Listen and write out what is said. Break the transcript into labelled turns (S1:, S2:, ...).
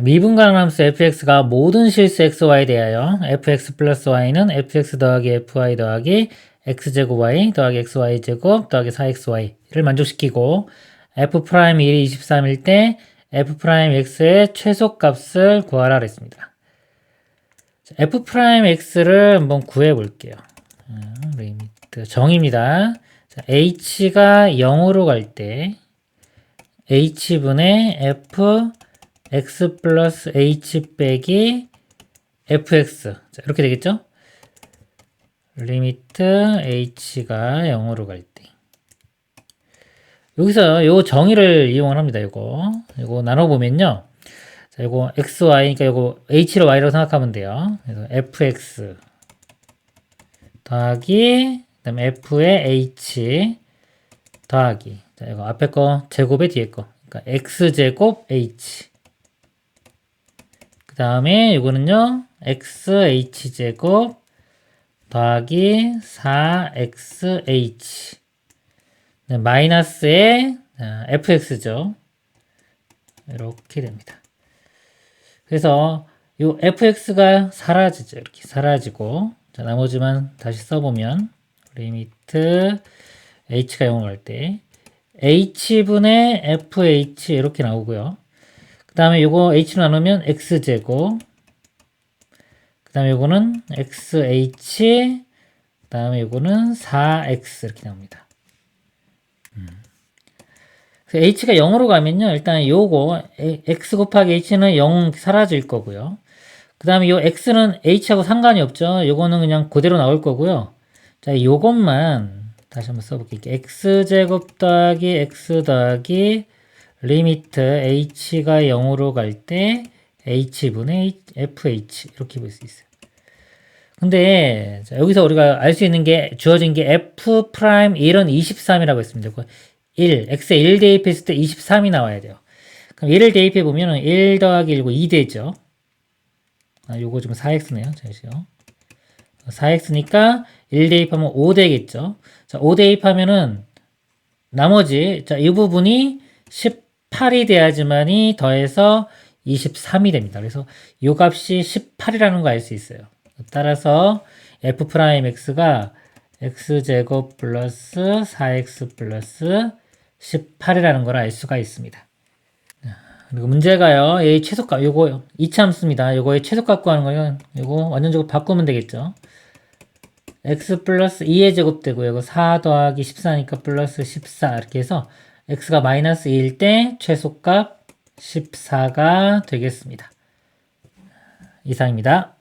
S1: 미분간 함수 fx가 모든 실수 xy에 대하여 fx 플러스 y는 fx 더하기 fy 더하기 x제곱 y 더하기 xy제곱 더하기 4xy를 만족시키고 f 프라임 1이 23일 때 f 프라임 x의 최소값을 구하라 그랬습니다. 자, f 프라임 x를 한번 구해 볼게요. 리미트 정입니다. 자, h가 0으로 갈 때 h분의 f x 플러스 h 빼기 fx 자, 이렇게 되겠죠? 리미트 h가 0으로 갈 때. 여기서 요 정의를 이용을 합니다. 요거. 요거 나눠보면요. 자, 요거 xy, 그러니까 요거 h로 y라고 생각하면 돼요. 그래서 fx 더하기, 그 다음에 f의 h 더하기. 자, 이거 앞에 거 제곱에 뒤에 거. 그러니까 x제곱 h. 그 다음에 이거는요, xh제곱 더하기 4xh. 네, 마이너스의 아, fx죠. 이렇게 됩니다. 그래서 이 fx가 사라지죠. 이렇게 사라지고 자, 나머지만 다시 써보면 리미트 h가 0으로 갈 때 h분의 fh 이렇게 나오고요. 그 다음에 요거 h로 나누면 x제곱 그 다음에 요거는 xh 그 다음에 요거는 4x 이렇게 나옵니다. 그 h가 0으로 가면요. 일단 요거 x 곱하기 h는 0 사라질 거고요. 그 다음에 요 x는 h하고 상관이 없죠. 요거는 그냥 그대로 나올 거고요. 자, 요것만 다시 한번 써볼게요. x제곱 더하기 x 더하기 리미트 h가 0으로 갈 때 h분의 fh 이렇게 볼 수 있어요. 근데 자, 여기서 우리가 알 수 있는 게 주어진 게 f 프라임 1은 23이라고 했습니다. 1, x에 1 대입했을 때 23이 나와야 돼요. 그럼 1을 대입해 보면은 1 더하기 1고 2 되죠. 아, 요거 좀 4x네요. 잠시요. 4x니까 1 대입하면 5 되겠죠. 자, 5 대입하면은 나머지 자, 이 부분이 18이 돼야지만이 더해서 23이 됩니다. 그래서 이 값이 18이라는 거 알 수 있어요. 따라서 f 프라임 x가 x제곱 플러스 4x 플러스 18이라는 걸 알 수가 있습니다. 그리고 문제가요, 이 최소값, 요거 이차함수입니다. 요거의 최소값 구하는 거는 요거 완전적으로 바꾸면 되겠죠. x 플러스 2의 제곱 되고, 요거 4 더하기 14니까 플러스 14 이렇게 해서 x가 마이너스 2일 때 최소값 14가 되겠습니다. 이상입니다.